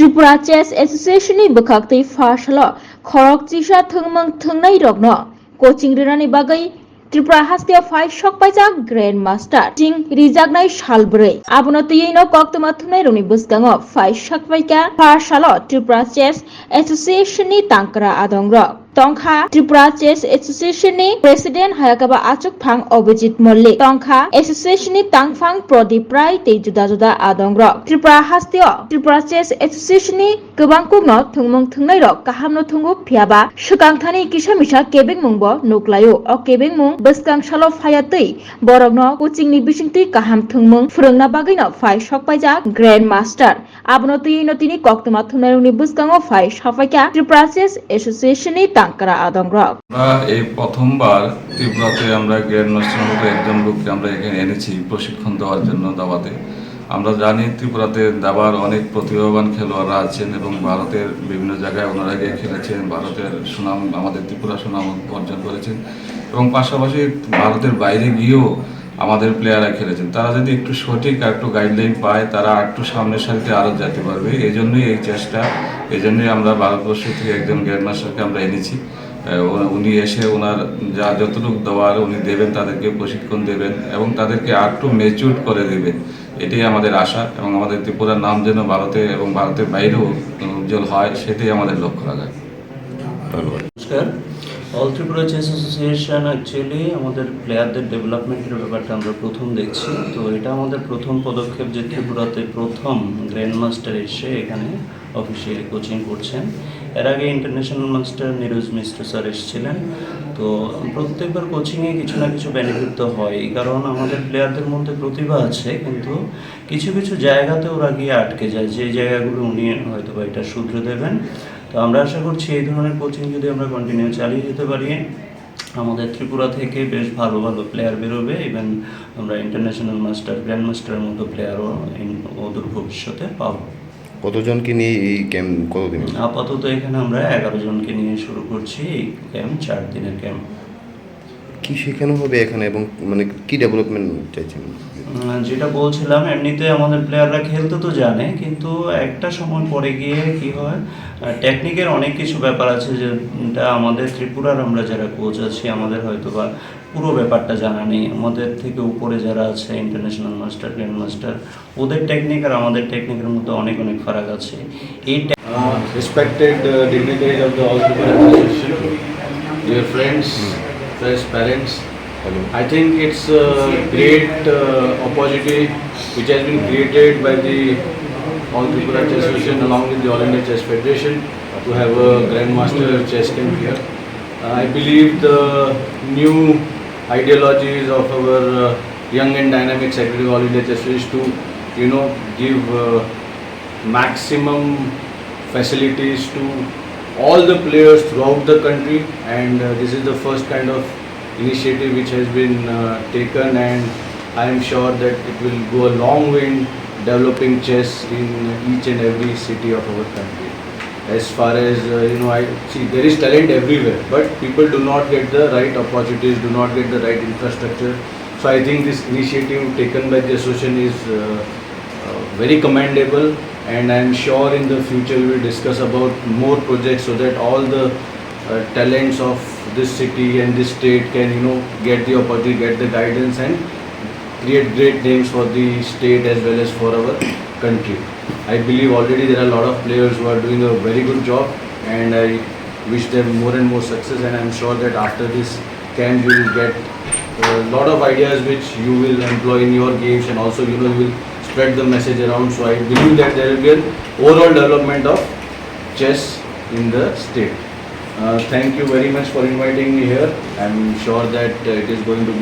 Tripura chess এসোসিয়েশননি বখাক তৈ ফাসল। খরক চিসা থংমং থংনাই রগ্ন। কোচিং রিনানি বাগাই ত্রিপুরা হাস্তিয়া ফাই শক পাইজা গ্র্যান্ড মাস্টার টিং রিজাগনাই শালব্রে আবনো ইন কক্তমা থুনাই রনি বুসগাং ফাই শক পাইকা ফাসাল। ত্রিপুরা চেস এসোসিয়েশননি তাংকরা আদংর। Chess association ni president hayakaba achuk phang obijit mollik tongkha association ni tangphang prodip rai tei juda juda adong rok tripura hastio tripura chess association ni gobang kugno thungmung thungnai rok kahamno thungu phiaba swkangthani kisa misa kebeng mungbo nuklayo o kebeng mung bwskang salo phaya tei borokno coaching ni bisingtui kaham thungmung phurungna bagui no phai sokpaijak grand master abono tui no tini koktoma rok আমরা এই প্রথমবার ত্রিপুরাতে আমরা grand master মতো একজন লোককে আমরা এখানে এনেছি প্রশিক্ষণ দেওয়ার জন্য দাবাতে আমরা জানি ত্রিপুরাতে দাবার অনেক প্রতিভাবান খেলোয়াড়রা আছেন এবং ভারতের বিভিন্ন জায়গায় ওনারা গিয়ে খেলেছেন। ভারতের সুনাম, আমাদের ত্রিপুরা সুনাম অর্জন করেছেন এবং পাশাপাশি ভারতের বাইরে গিয়েও আমাদের প্লেয়াররা খেলেছেন। তারা যদি একটু সঠিক আর একটু গাইডলাইন পায় তারা একটু সামনের সারিতে আরও যেতে পারবে। এই জন্যই এই চেষ্টা এই জন্যই আমরা ভারতবর্ষ থেকে একজন গ্র্যান্ড মাস্টারকে আমরা এনেছি। উনি এসে ওনার যা যতটুকু দেওয়ার উনি দেবেন তাদেরকে প্রশিক্ষণ দেবেন এবং তাদেরকে আর একটু মেচুর করে দেবেন। এটাই আমাদের আশা এবং আমাদের ত্রিপুরার নাম যেন ভারতে এবং ভারতের বাইরেও উজ্জ্বল হয় সেটাই আমাদের লক্ষ্য রাখা। ধন্যবাদ। নমস্কার। All Tripura chess association actually আমাদের প্লেয়ারদের ডেভেলপমেন্টের ব্যাপারটা আমরা প্রথম দেখছি। তো এটা আমাদের প্রথম পদক্ষেপ যে ত্রিপুরাতে প্রথম গ্র্যান্ড মাস্টার এসে এখানে অফিসিয়ালি কোচিং করছেন। এর আগে international master Niruj Mishra sir এসেছিলেন। তো প্রত্যেকবার কোচিংয়ে কিছু না কিছু বেনিফিট তো হয় কারণ আমাদের প্লেয়ারদের মধ্যে প্রতিভা আছে, কিন্তু কিছু কিছু জায়গাতে ওরা গিয়ে আটকে যায়। যে জায়গাগুলো উনি হয়তো বা এটা শুধরে দেবেন। তো আমরা আশা করছি এই ধরনের কোচিং যদি আমরা কন্টিনিউ চালিয়ে যেতে পারি আমাদের ত্রিপুরা থেকে বেশ ভালো ভালো প্লেয়ার বেরোবে ইভেন আমরা ইন্টারন্যাশনাল মাস্টার গ্র্যান্ড মাস্টারের মতো প্লেয়ারও ওদের ভবিষ্যতে পাব। কতজনকে নিয়ে এই ক্যাম্প কতদিন? আপাতত এখানে আমরা এগারো জনকে নিয়ে শুরু করছি এই ক্যাম্প চার দিনের ক্যাম্প কি শেখানো হবে এখানে এবং মানে কি ডেভেলপমেন্ট চাইছেন? যেটা বলছিলাম এমনিতে আমাদের প্লেয়াররা খেলতে তো জানে কিন্তু একটা সময় পরে গিয়ে কি হয় টেকনিকের অনেক কিছু ব্যাপার আছে যেটা আমাদের ত্রিপুরার আমরা যারা কোচ আছি আমাদের হয়তো বা পুরো ব্যাপারটা জানা নেই। আমাদের থেকে উপরে যারা আছে ইন্টারন্যাশনাল মাস্টার গ্র্যান্ড মাস্টার ওদের টেকনিক আর আমাদের টেকনিকের মধ্যে অনেক অনেক ফারাক আছে। এই respected uh, dignitaries of the All People Association, dear friends, friends, parents, I think it's a great uh, opportunity which has been created by the All Tripura Chess Association along with the All India Chess Federation to have a Grandmaster chess camp here. Uh, I believe the new ideologies of our uh, young and dynamic Secretary of All India Chess Federation to, you know, give uh, maximum facilities to all the players throughout the country and uh, this is the first kind of initiative which has been uh, taken and I am sure that it will go a long way in developing chess in each and every city of our country. As far as uh, you know, I see there is talent everywhere, but people do not get the right opportunities, do not get the right infrastructure. So I think this initiative taken by the association is uh, uh, very commendable and I am sure in the future we will discuss about more projects so that all the uh, talents of this city and this state can you know get the opportunity, get the guidance and create great names for the state as well as for our country. I believe already there are a lot of players who are doing a very good job and I wish them more and more success and I am sure that after this camp you will get a lot of ideas which you will employ in your games and also you know you will spread the message around so I believe that there will be an overall development of chess in the state. Uh, thank you very much for inviting me here. I am sure that uh, it is going to be